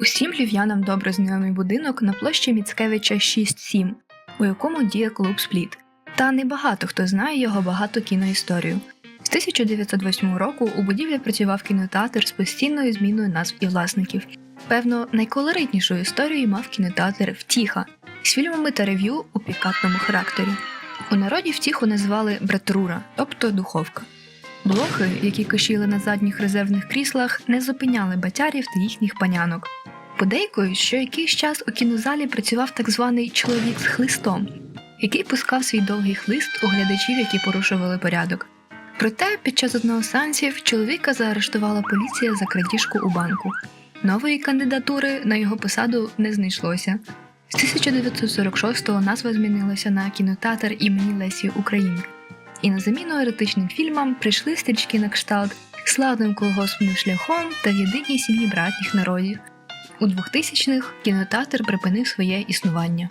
Усім львів'янам добре знайомий будинок на площі Міцкевича 6-7, у якому діє клуб Спліт. Та небагато хто знає його багату кіноісторію. З 1908 року у будівлі працював кінотеатр з постійною зміною назв і власників. Певно, найколоритнішу історію мав кінотеатр Втіха з фільмами та рев'ю у пікантному характері. У народі втіху називали братрура, тобто духовка. Блохи, які кишіли на задніх резервних кріслах, не зупиняли батярів та їхніх панянок. Подейкують, що якийсь час у кінозалі працював так званий чоловік з хлистом, який пускав свій довгий хлист у глядачів, які порушували порядок. Проте під час одного з сеансів чоловіка заарештувала поліція за крадіжку у банку. Нової кандидатури на його посаду не знайшлося. З 1946-го назва змінилася на кінотеатр імені Лесі Українки. І на заміну еретичним фільмам прийшли стрічки на кшталт Славним колгоспним шляхом та єдиній сім'ї братніх народів. У 2000-х кінотеатр припинив своє існування.